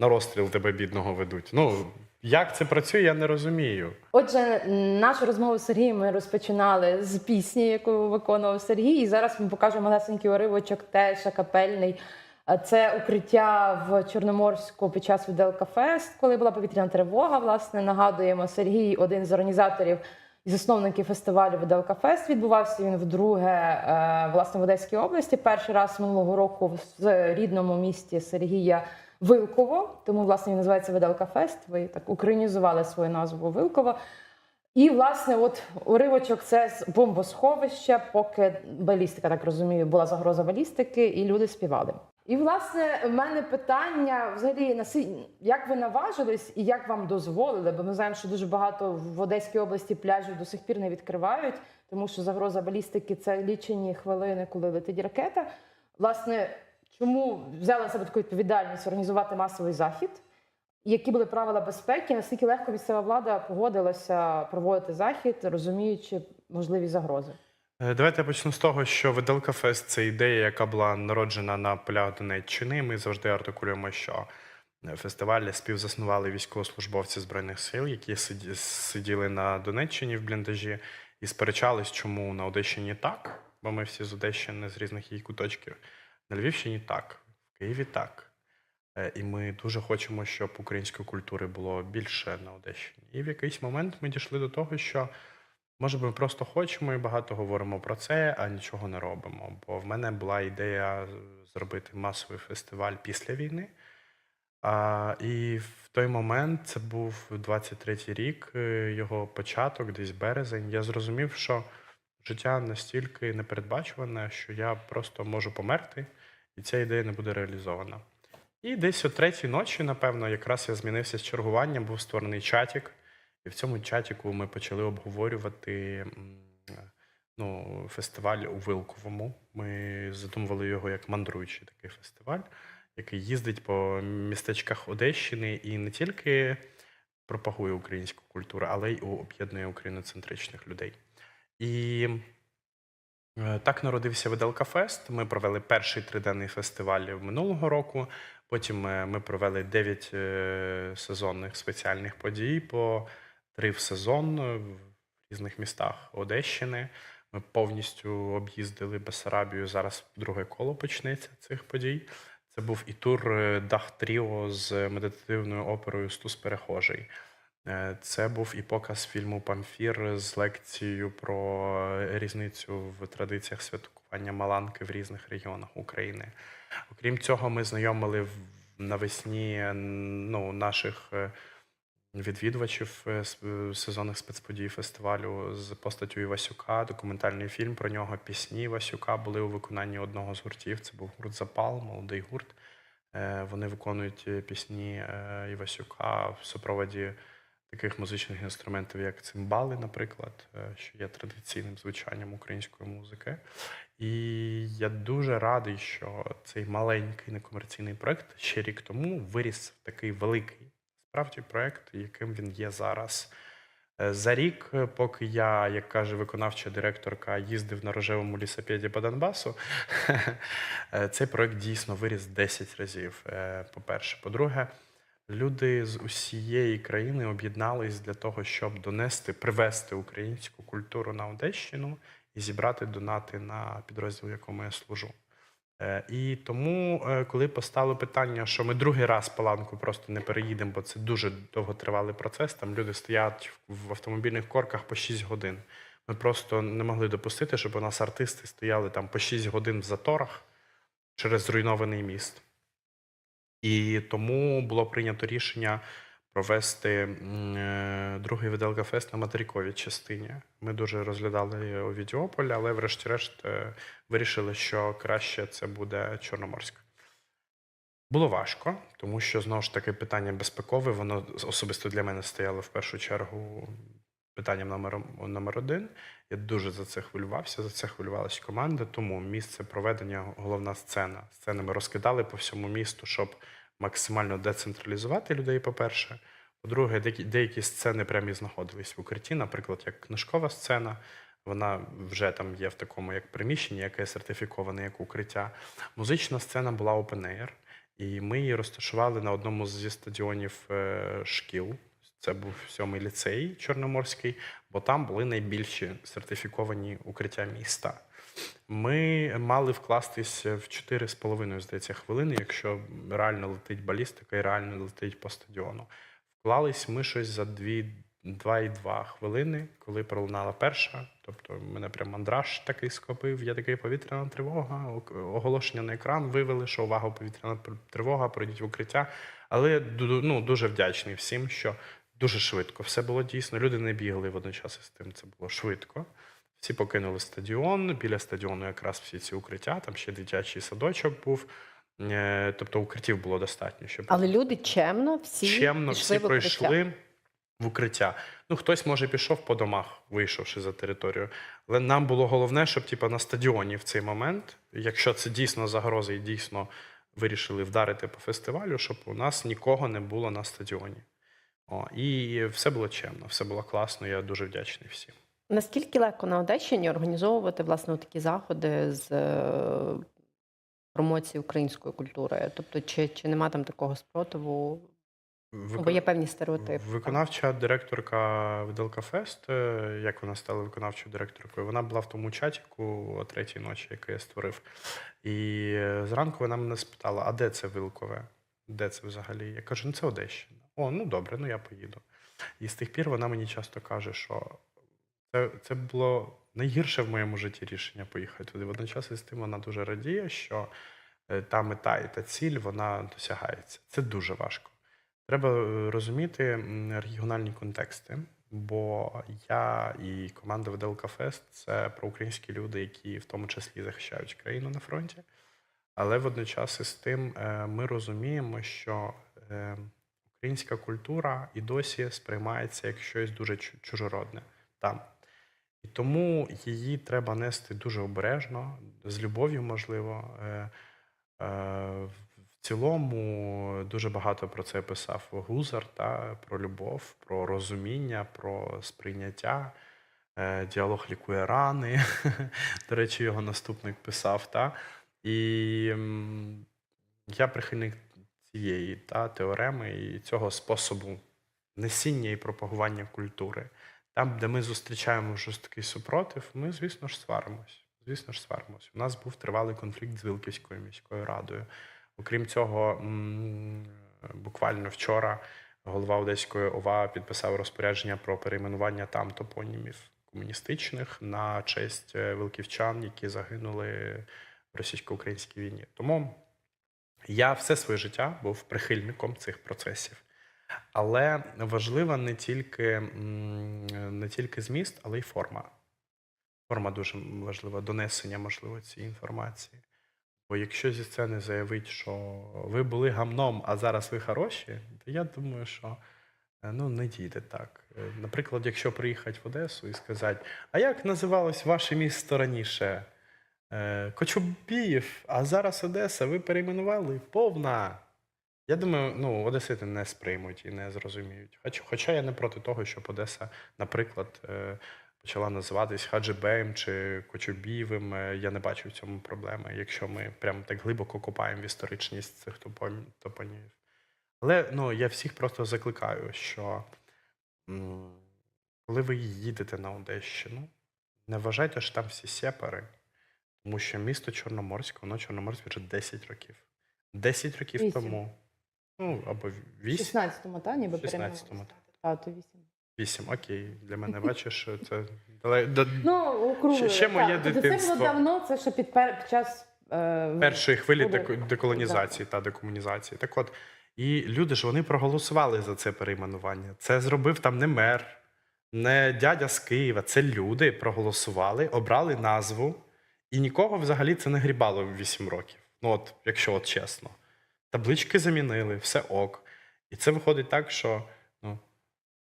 на розстріл тебе бідного ведуть. Ну, як це працює, я не розумію. Отже, нашу розмову з Сергієм ми розпочинали з пісні, яку виконував Сергій. І зараз ми покажемо малесенький уривочок, теж акапельний. Це укриття в Чорноморську під час Виделка Фест, коли була повітряна тривога. Власне, нагадуємо, Сергій один з організаторів і засновників фестивалю Виделка Фест. Відбувався він вдруге е, власне в Одеській області. Перший раз минулого року в рідному місті Сергія Вилково. Тому власне він називається Виделка Фест. Ви так українізували свою назву Вилково. І, власне, от уривочок це з бомбосховища, поки балістика, так розумію, була загроза балістики, і люди співали. І, власне, в мене питання взагалі як ви наважились і як вам дозволили? Бо ми знаємо, що дуже багато в Одеській області пляжів до сих пір не відкривають, тому що загроза балістики це лічені хвилини, коли летить ракета. Власне, чому взяли на себе таку відповідальність організувати масовий захід? Які були правила безпеки? Наскільки легко місцева влада погодилася проводити захід, розуміючи можливі загрози? Е, Давайте я почну з того, що Виделка Фест це ідея, яка була народжена на полях Донеччини. Ми завжди артикулюємо, що фестиваль співзаснували військовослужбовці збройних сил, які сиділи на Донеччині в бліндажі і сперечались, чому на Одещині так, бо ми всі з Одещини з різних її куточків. На Львівщині так, в Києві так. Е, І ми дуже хочемо, щоб української культури було більше на Одещині. І в якийсь момент ми дійшли до того, що може ми просто хочемо і багато говоримо про це, а нічого не робимо. Бо в мене була ідея зробити масовий фестиваль після війни. А, і в той момент це був 23-й рік, е, його початок, десь березень. Я зрозумів, що життя настільки непередбачуване, що я просто можу померти, і ця ідея не буде реалізована. І десь о третій ночі, напевно, якраз я змінився з чергуванням, був створений чатік. І в цьому чатіку ми почали обговорювати ну, фестиваль у Вилковому. Ми задумували його як мандруючий такий фестиваль, який їздить по містечках Одещини і не тільки пропагує українську культуру, але й об'єднує україноцентричних людей. І Так народився Виделка Фест. Ми провели перший триденний фестиваль минулого року. Потім е, ми провели 9 е, сезонних спеціальних подій по три в сезон е, в різних містах Одещини. Ми повністю об'їздили Бесарабію. Зараз друге коло почнеться цих подій. Це був і тур е, Дах Тріо з медитативною оперою Стус Перехожий. Е, Це був і показ фільму Памфір з лекцією про різницю в традиціях святкування Маланки в різних регіонах України. Окрім цього, ми знайомили навесні ну, наших е, відвідувачів е, сезонних спецподій фестивалю з постаттю Івасюка, документальний фільм про нього, пісні Івасюка були у виконанні одного з гуртів. Це був гурт Запал, молодий гурт. Вони виконують пісні Івасюка в супроводі таких музичних інструментів, як цимбали, наприклад, е, що є традиційним звучанням української музики. І я дуже радий, що цей маленький некомерційний проект ще рік тому виріс в такий великий справді проект, яким він є зараз. Е, За рік, е, поки я, як каже виконавча директорка, їздив на рожевому лісопеді по Донбасу, цей проект дійсно виріс 10 разів. е, По-перше, по-друге, люди з усієї країни об'єднались для того, щоб донести, привести українську культуру на Одещину і зібрати донати на підрозділ, в якому я служу. Е, І тому, е, коли постало питання, що ми другий раз паланку просто не переїдемо, бо це дуже довготривалий процес. Там люди стоять в автомобільних корках по 6 годин. Ми просто не могли допустити, щоб у нас артисти стояли там по 6 годин в заторах через зруйнований міст. І тому було прийнято рішення провести е, другий Виделка Фест на материковій частині. Ми дуже розглядали Овідіополь, але врешті-решт е, вирішили, що краще це буде Чорноморськ. Було важко, тому що знову ж таки питання безпекове, воно особисто для мене стояло в першу чергу питанням номер, номер один. Я дуже за це хвилювався, за це хвилювалася команда. Тому місце проведення головна сцена. Сцени ми розкидали по всьому місту, щоб максимально децентралізувати людей, по-перше. По-друге, деякі, деякі сцени прямі знаходились в укритті, наприклад, як книжкова сцена. Вона вже там є в такому як приміщенні, яке сертифіковане як укриття. Музична сцена була open air. І ми її розташували на одному зі стадіонів е, шкіл. Це був сьомий ліцей Чорноморський, бо там були найбільші сертифіковані укриття міста. Ми мали вкластись в 4,5, здається, хвилини, якщо реально летить балістика і реально летить по стадіону. Вклались ми щось за 2, 2,2 хвилини, коли пролунала перша. Тобто мене прям мандраж такий схопив, є такий повітряна тривога. Оголошення на екран вивели, що увага повітряна тривога, пройдіть в укриття. Але ну, дуже вдячний всім, що дуже швидко все було дійсно. Люди не бігли водночас із тим. Це було швидко. Всі покинули стадіон. Біля стадіону якраз всі ці укриття. Там ще дитячий садочок був. Е, Тобто укриттів було достатньо, щоб Але люди чемно всі чемно всі в пройшли в укриття. Ну, хтось, може, пішов по домах, вийшовши за територію. Але нам було головне, щоб типу, на стадіоні в цей момент, якщо це дійсно загроза і дійсно вирішили вдарити по фестивалю, щоб у нас нікого не було на стадіоні. О, і все було чемно, все було класно. Я дуже вдячний всім. Наскільки легко на Одещині організовувати власне такі заходи з е, промоції української культури? Тобто, чи, чи нема там такого спротиву? Ну, Бо є певні стереотипи. Виконавча директорка Виделка Фест, е, як вона стала виконавчою директоркою, вона була в тому чатіку о третій ночі, який я створив. І е, зранку вона мене спитала: а де це Вилкове? Де це взагалі? Я кажу, ну це Одещина. О, ну добре, ну я поїду. І з тих пір вона мені часто каже, що це, це було найгірше в моєму житті рішення поїхати туди. Водночас із тим вона дуже радіє, що е, та мета і та ціль вона досягається. Це дуже важко. Треба е, розуміти регіональні контексти, бо я і команда Виделка Фест це проукраїнські люди, які в тому числі захищають країну на фронті. Але водночас із тим е, ми розуміємо, що українська культура і досі сприймається як щось дуже чу- чужородне там. І тому її треба нести дуже обережно, з любов'ю, можливо. Е, е, В цілому дуже багато про це писав Гузар, та, про любов, про розуміння, про сприйняття. Е, Діалог лікує рани. До речі, його наступник писав. Та. І я прихильник цієї та, теореми і цього способу несіння і пропагування культури. Там, де ми зустрічаємо жорсткий супротив, ми, звісно ж, сваримось. Звісно ж, сваримось. У нас був тривалий конфлікт з Вилківською міською радою. Окрім цього, буквально вчора голова Одеської ОВА підписав розпорядження про перейменування там топонімів комуністичних на честь е, вилківчан, які загинули в російсько-українській війні. Тому я все своє життя був прихильником цих процесів. Але важлива не тільки, не тільки зміст, але й форма. Форма дуже важлива, донесення, можливо, цієї інформації. Бо якщо зі сцени заявить, що ви були гамном, а зараз ви хороші, то я думаю, що е, ну, не дійде так. Е, Наприклад, якщо приїхати в Одесу і сказати, а як називалось ваше місто раніше? Е, Кочубіїв, а зараз Одеса, ви перейменували? Повна. Я думаю, ну, Одесити не сприймуть і не зрозуміють. Хоч, хоча я не проти того, щоб Одеса, наприклад, е, почала називатись Хаджибеєм чи Кочубієвим. Е, Я не бачу в цьому проблеми, якщо ми прям так глибоко копаємо в історичність цих топон- топонімів. Але ну, я всіх просто закликаю, що коли ви їдете на Одещину, не вважайте, що там всі сепари, тому що місто Чорноморськ, воно Чорноморськ вже 10 років. 10 років Вісім. тому. Ну, або В 8. 16-му, та, ніби 16-му, А, то 8. 8, окей. Для мене бачиш, це дале- да- Ну, округлили. Ще- ще моє так. Тобто Це дитинство. було давно, це ще під, пер... під час е... першої хвилі Буде. деко- деколонізації та декомунізації. Так от, і люди ж вони проголосували за це перейменування. Це зробив там не мер, не дядя з Києва. Це люди проголосували, обрали назву, і нікого взагалі це не грібало в 8 років. Ну, от, якщо от чесно. Таблички замінили, все ок. І це виходить так, що ну,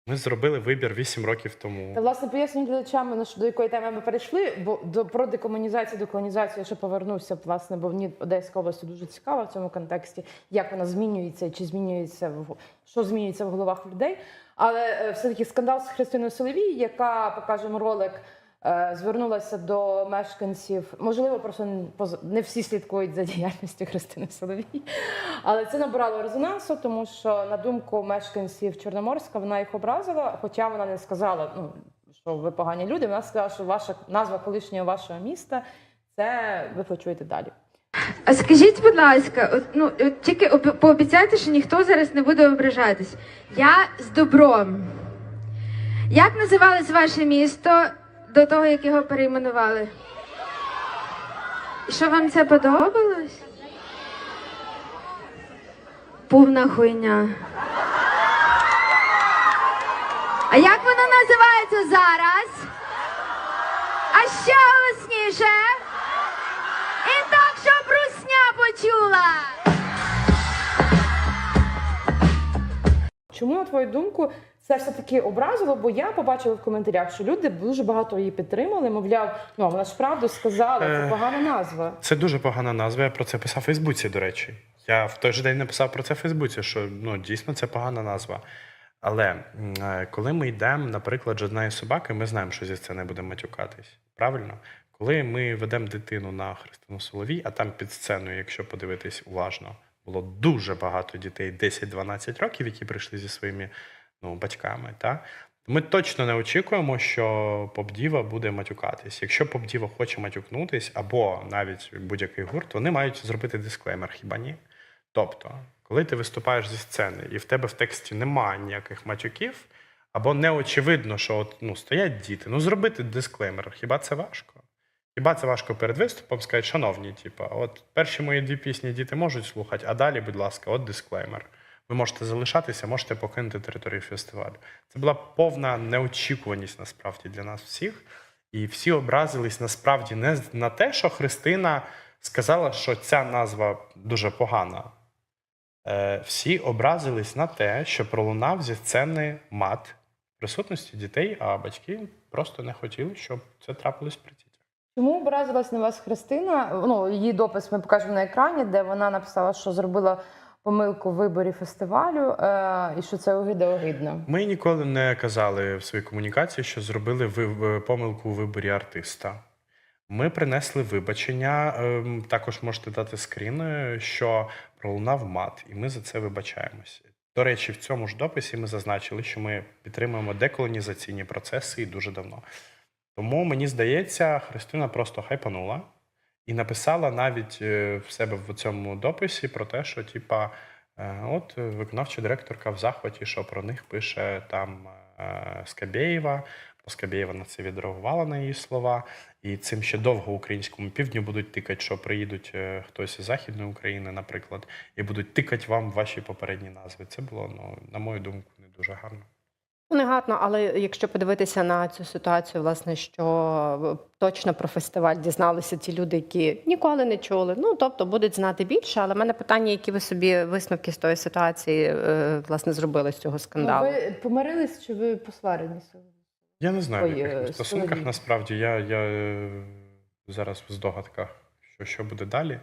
ми зробили вибір 8 років тому. Та, власне, пояснюю глядачам, до якої теми ми перейшли, бо до про декомунізацію, деколонізацію я ще повернувся, власне, бо мені Одеська область дуже цікава в цьому контексті, як вона змінюється, чи змінюється в що змінюється в головах людей. Але е, все-таки скандал з Христиною Соловій, яка покажемо ролик. Е, звернулася до мешканців. Можливо, просто не всі слідкують за діяльністю Христини Соловій, але це набирало резонансу, тому що на думку мешканців Чорноморська вона їх образила, хоча вона не сказала, ну що ви погані люди. Вона сказала, що ваша назва колишнього вашого міста це ви почуєте далі. А скажіть, будь ласка, ну тільки пообіцяйте, що ніхто зараз не буде ображатись. Я з добром. Як називалось ваше місто до того, як його перейменували? Що вам це подобалось? Повна хуйня. А як воно називається зараз? А ще голосніше. І так, щоб русня почула. Чому, на твою думку, це все таки образило? Бо я побачила в коментарях, що люди дуже багато її підтримали. Мовляв, ну вона ж правду сказала, це Е. погана назва. Це дуже погана назва. Я про це писав у Фейсбуці, до речі. Я в той же день написав про це в Фейсбуці, що ну дійсно це погана назва. Але е, коли ми йдемо, наприклад, жодної собаки, ми знаємо, що зі сцени будемо матюкатись. Правильно? Коли ми ведемо дитину на Христину Соловій, а там під сценою, якщо подивитись уважно, було дуже багато дітей 10-12 років, які прийшли зі своїми ну, батьками. Та? Ми точно не очікуємо, що Попдіва буде матюкатись. Якщо Попдіва хоче матюкнутись, або навіть будь-який гурт, вони мають зробити дисклеймер, хіба ні? Тобто, коли ти виступаєш зі сцени, і в тебе в тексті немає ніяких матюків, або не очевидно, що от, ну, стоять діти, ну зробити дисклеймер, хіба це важко? Хіба це важко перед виступом сказати, шановні, типа, от перші мої дві пісні діти можуть слухати, а далі, будь ласка, от дисклеймер. Ви можете залишатися, можете покинути територію фестивалю. Це була повна неочікуваність насправді для нас всіх. І всі образились насправді не на те, що Христина сказала, що ця назва дуже погана. Е, всі образились на те, що пролунав зі сцени мат в присутності дітей, а батьки просто не хотіли, щоб це трапилось при дітях. Чому образилась на вас Христина? Ну, її допис ми покажемо на екрані, де вона написала, що зробила помилку в виборі фестивалю, е, і що це огида огидно. Ми ніколи не казали в своїй комунікації, що зробили ви- помилку у виборі артиста. Ми принесли вибачення. ем, Також можете дати скрін, е, що пролунав мат, і ми за це вибачаємося. До речі, в цьому ж дописі ми зазначили, що ми підтримуємо деколонізаційні процеси і дуже давно. Тому мені здається, Христина просто хайпанула і написала навіть е, в себе в цьому дописі про те, що типа, е, от е, виконавча директорка в захваті, що про них пише там Скабєєва. Скабєєва на це відреагувала на її слова. І цим ще довго українському півдню будуть тикати, що приїдуть хтось із Західної України, наприклад, і будуть тикати вам ваші попередні назви. Це було, ну, на мою думку, не дуже гарно. Ну, не але якщо подивитися на цю ситуацію, власне, що точно про фестиваль дізналися ті люди, які ніколи не чули. Ну тобто будуть знати більше. Але в мене питання, які ви собі висновки з тої ситуації е, власне зробили з цього скандалу? Ну, ви помирились чи ви посварені? Я не знаю, в яких е, стосунках насправді я, я е, зараз в здогадках, що, що буде далі.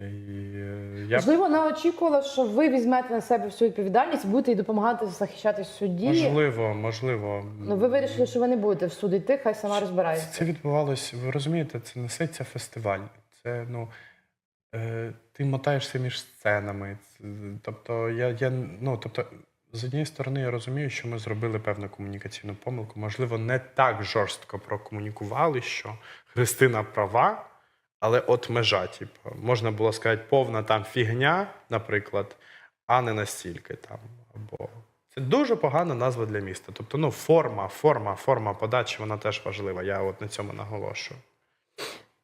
І, е, я, Можливо, вона очікувала, що ви візьмете на себе всю відповідальність, будете їй допомагати захищати в суді. можливо, можливо. Ну, ви вирішили, що ви не будете в суд йти, хай сама розбирається. Це відбувалось, ви розумієте, це несеться фестиваль. Це, ну, е, ти мотаєшся між сценами. Це- Тобто, я, я, ну, тобто, з однієї сторони, я розумію, що ми зробили певну комунікаційну помилку. Можливо, не так жорстко прокомунікували, що Христина права, але от межа, типу, можна було сказати, повна там фігня, наприклад, а не настільки там. Або це дуже погана назва для міста. Тобто, ну, форма, форма, форма подачі, вона теж важлива. Я от на цьому наголошую.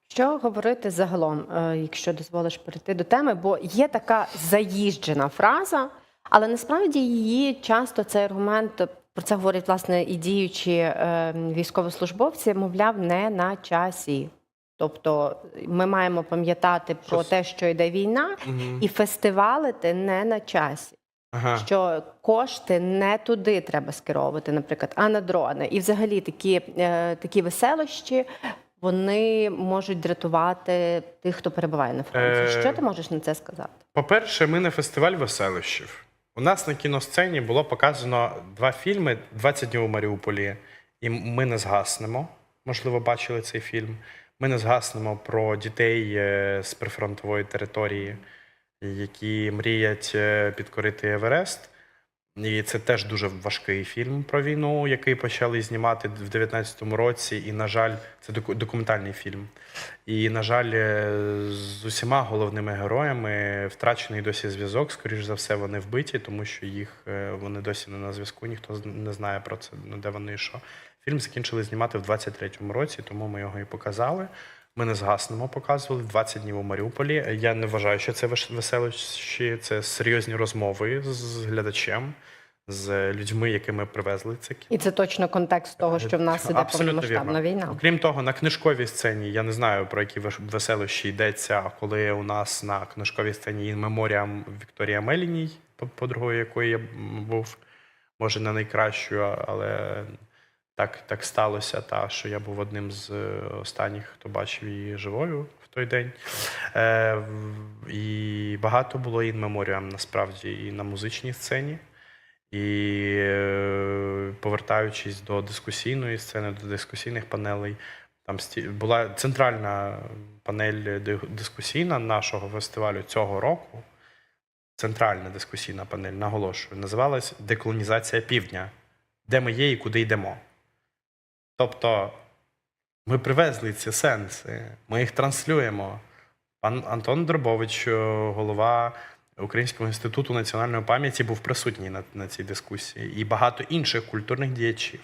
Що говорити загалом, е, якщо дозволиш перейти до теми, бо є така заїжджена фраза, але насправді її часто цей аргумент про це говорять власне і діючі е, військовослужбовці, мовляв, не на часі. Тобто ми маємо пам'ятати про те, що йде війна, і фестивалити не на часі. Ага. Що кошти не туди треба скеровувати, наприклад, а на дрони. І взагалі такі, е, такі веселощі вони можуть дратувати тих, хто перебуває на фронті. Е, Що ти можеш на це сказати? По-перше, ми не фестиваль веселищів. У нас на кіносцені було показано два фільми «20 днів у Маріуполі, і ми не згаснемо. можливо, бачили цей фільм. Ми не згаснемо про дітей е, з прифронтової території, які мріять е, підкорити Еверест. І це теж дуже важкий фільм про війну, який почали знімати в 19-му році. І, на жаль, це документальний фільм. І, на жаль, е, з усіма головними героями втрачений досі зв'язок. Скоріш за все, вони вбиті, тому що їх вони досі не на зв'язку. Ніхто не знає про це, ну, де вони і що. Фільм закінчили знімати в 23-му році, тому ми його і показали. Ми не згаснемо, показували 20 днів у Маріуполі. Я не вважаю, що це веселощі, це серйозні розмови з глядачем, з людьми, якими привезли це кіно. І це точно контекст того, що в нас іде повномасштабна війна. Окрім того, на книжковій сцені я не знаю про які веселощі йдеться, коли у нас на книжковій сцені є меморіам Вікторія Меліній, по- подругою якої я був, може не найкращою, але так, так сталося, та, що я був одним з е, останніх, хто бачив її живою в той день. Е, і багато було ін меморіам насправді і на музичній сцені. І е, повертаючись до дискусійної сцени, до дискусійних панелей, там сті- була центральна панель дискусійна нашого фестивалю цього року. Центральна дискусійна панель, наголошую, називалась Деколонізація півдня, де ми є і куди йдемо. Тобто ми привезли ці сенси, ми їх транслюємо. Пан Антон Дробович, е, голова Українського інституту національної пам'яті, був присутній на, на цій дискусії, і багато інших культурних діячів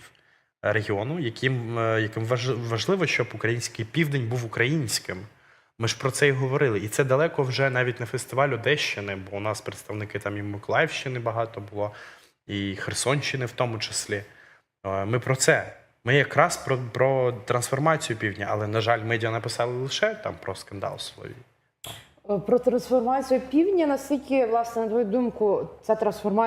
регіону, яким, е, яким важливо, щоб український південь був українським. Ми ж про це і говорили. І це далеко вже навіть не фестиваль Одещини, бо у нас представники там і Миколаївщини багато було, і Херсонщини в тому числі. Е, Ми про це. Ми якраз про, про трансформацію півдня, але, на жаль, медіа написали лише там про скандал свої. Про трансформацію півдня, наскільки, власне, на твою думку, ця трансформація.